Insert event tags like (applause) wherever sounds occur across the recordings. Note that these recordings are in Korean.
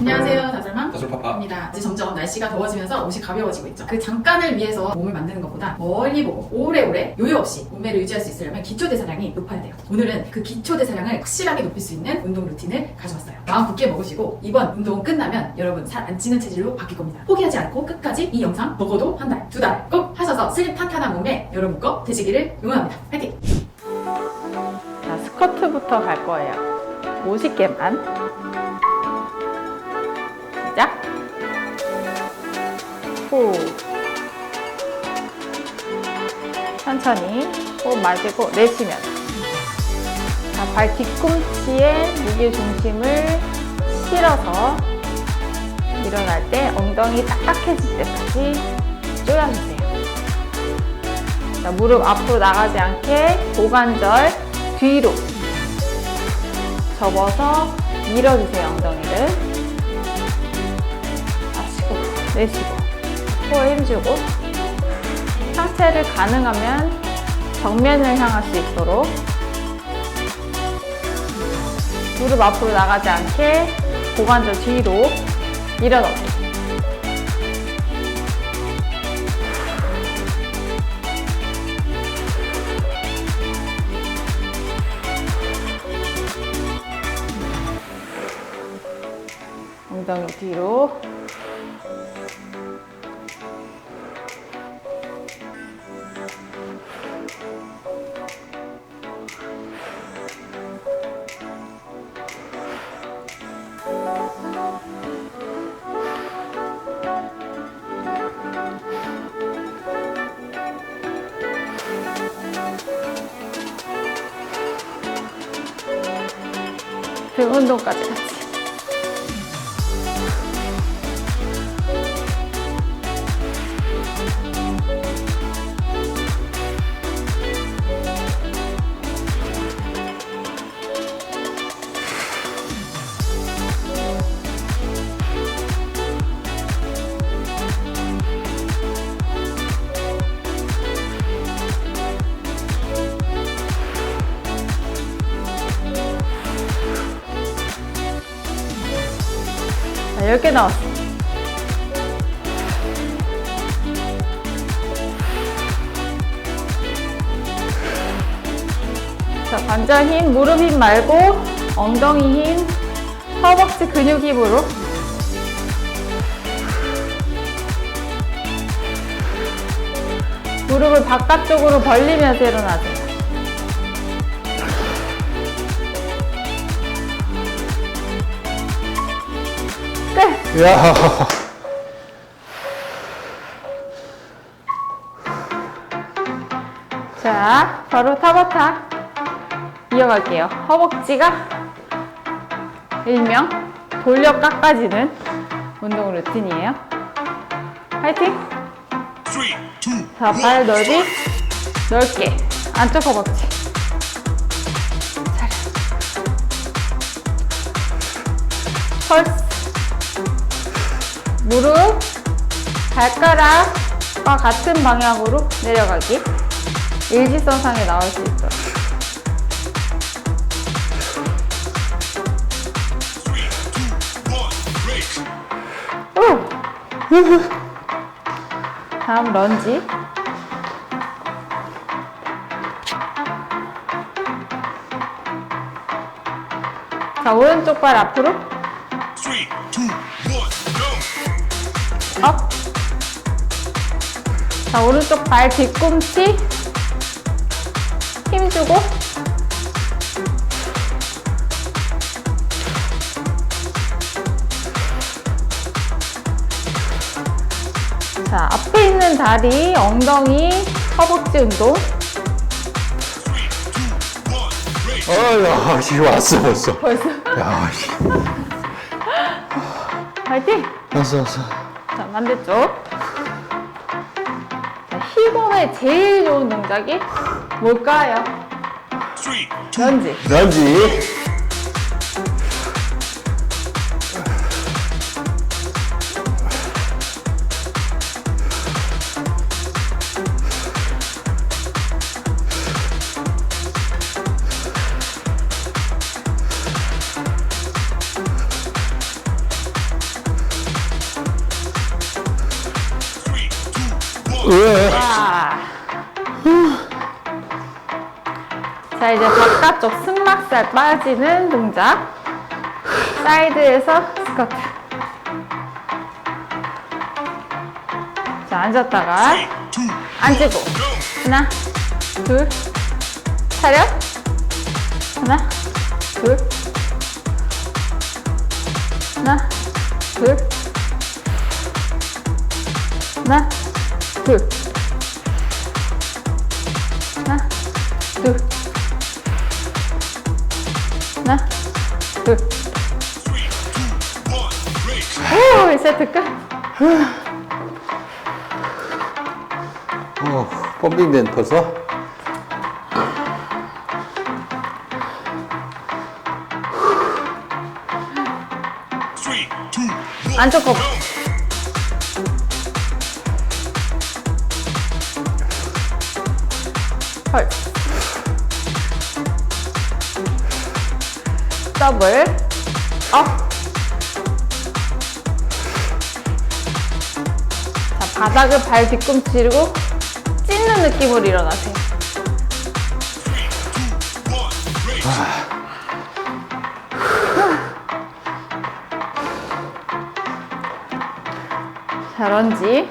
안녕하세요, 다슬맘. 다솔파파. 입니다. 이제 점점 날씨가 더워지면서 옷이 가벼워지고 있죠. 그 잠깐을 위해서 몸을 만드는 것보다 멀리 보고 오래오래 요요 없이 몸매를 유지할 수 있으려면 기초 대사량이 높아야 돼요. 오늘은 그 기초 대사량을 확실하게 높일 수 있는 운동 루틴을 가져왔어요. 마음 굳게 먹으시고 이번 운동 끝나면 여러분 살 안 찌는 체질로 바뀔 겁니다. 포기하지 않고 끝까지 이 영상 먹어도 한 달, 두 달 꼭 하셔서 슬림 탄탄한 몸에 여러분 거 되시기를 응원합니다. 파이팅! 자, 스커트부터 갈 거예요. 50개만. 시작. 후. 천천히 호흡 마시고 내쉬면. 자, 발 뒤꿈치에 무게 중심을 실어서 일어날 때 엉덩이 딱딱해질 때까지 조여주세요. 자, 무릎 앞으로 나가지 않게 고관절 뒤로 접어서 밀어주세요, 엉덩이를. 내쉬고, 코에 힘주고, 상체를 가능하면 정면을 향할 수 있도록 무릎 앞으로 나가지 않게 고관절 뒤로 밀어넣기. 엉덩이 뒤로 등 운동까 자, 10개 나왔어. 자, 관절 힘, 무릎 힘 말고 엉덩이 힘, 허벅지 근육 힘으로 무릎을 바깥쪽으로 벌리면서 일어나세 요. 끝! 야. (laughs) 자, 바로 타바타 이어갈게요. 허벅지가 일명 돌려 깎아지는 운동 루틴이에요. 화이팅! 자, 발 넓이 넓게 안쪽 허벅지. 차려. 펄스. 무릎, 발가락과 같은 방향으로 내려가기. 일직선상에 나올 수. 오! 다음 런지. 자, 오른쪽 발 앞으로. 업. 자, 오른쪽 발 뒤꿈치 힘주고 자, 앞에 있는 다리, 엉덩이, 허벅지 운동. 아야, 지금 왔어 벌써. 벌써. 야, 씨. (laughs) 화이팅! 왔어 왔어. 자, 반대쪽. 자, 힙업에 제일 좋은 동작이 뭘까요? 런지. 런지. 자, 이제 바깥쪽 승막살 빠지는 동작. 사이드에서 스쿼트. 자, 앉았다가 앉고. 하나, 둘, 차렷. 하나, 둘. 하나, 둘. 하나, 둘. 하나, 둘. 하나, 둘. 오, 1세트 끝. 어, 펌핑된 벌써? 안쪽 거. 헐. 더블. 업. 자, 바닥을 발 뒤꿈치로 찢는 느낌으로 일어나세요. 자, 런지.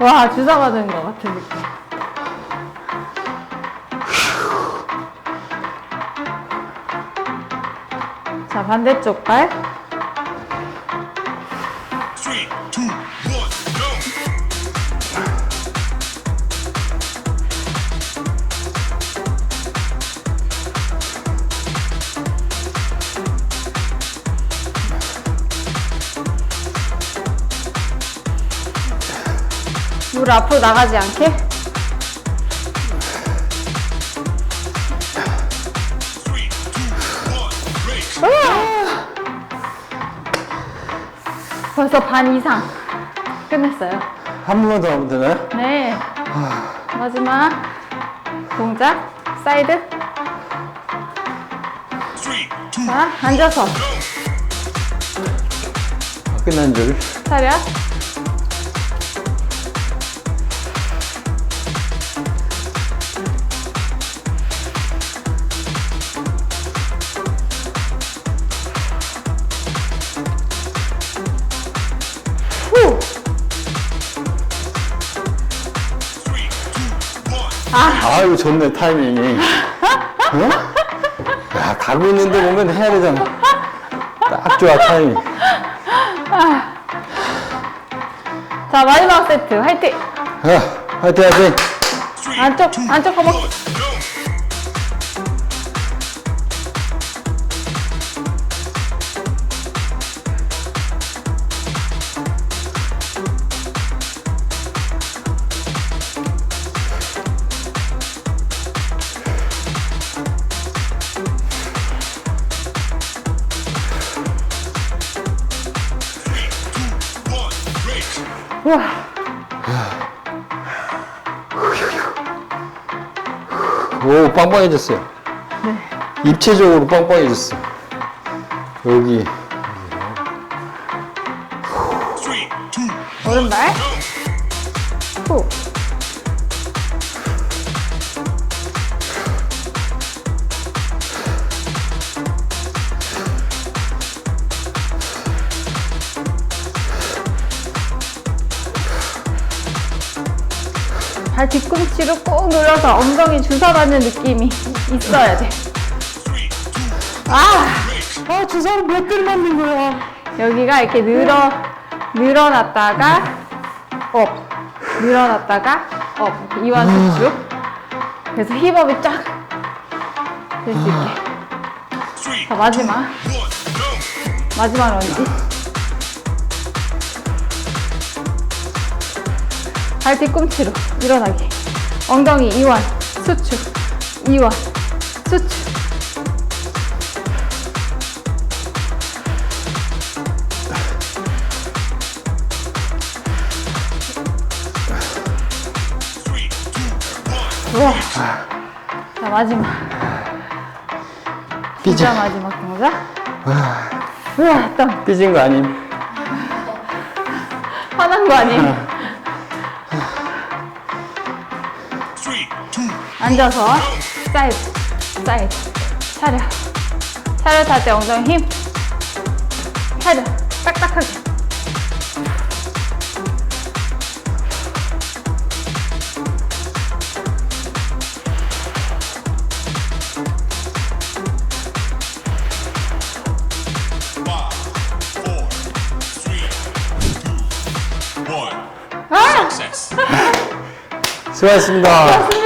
와, 주사 맞은 것 같은 느낌. 자, 반대쪽 발. 물 앞으로 나가지 않게. 벌써 반 이상 끝냈어요. 한 번만 더 하면 되나요? 네. 마지막 동작. 사이드. 자, 앉아서. 아, 끝난 줄. 차렷. 아유, 좋네, 타이밍이. 어? 야, 가고 있는데 보면 해야 되잖아. 딱 좋아, 타이밍. 자, 마지막 세트. 화이팅! 야, 화이팅, 화이팅. Three, 안쪽, 안쪽 허벅지. 오, 빵빵해졌어요. 입체적으로 빵빵해졌어. 여기. 오른발. 발 뒤꿈치로 꼭 눌러서 엉덩이 주사 받는 느낌이 있어야 돼. 아! 아, 주사를 몇 개를 맞는 거야. 여기가 이렇게 늘어, 늘어났다가, 업. 늘어났다가, 업. 이완수축. 그래서 힙업이 쫙 될 수 있게. 자, 마지막. 마지막 런지. 발 뒤꿈치로 일어나기. 엉덩이 이완, 수축, 이완, 수축. 우와. 자, 마지막. 삐져. 진짜 마지막 동작. 우와, 땀. 삐진 거 아님? 화난 거 아니에요? 앉아서 사이드, 사이드. 차려. 차렷할 때 엉덩이 힘. 차려. 딱딱하게. five, four, three, two, one. 아! Success. (laughs) 수고하셨습니다.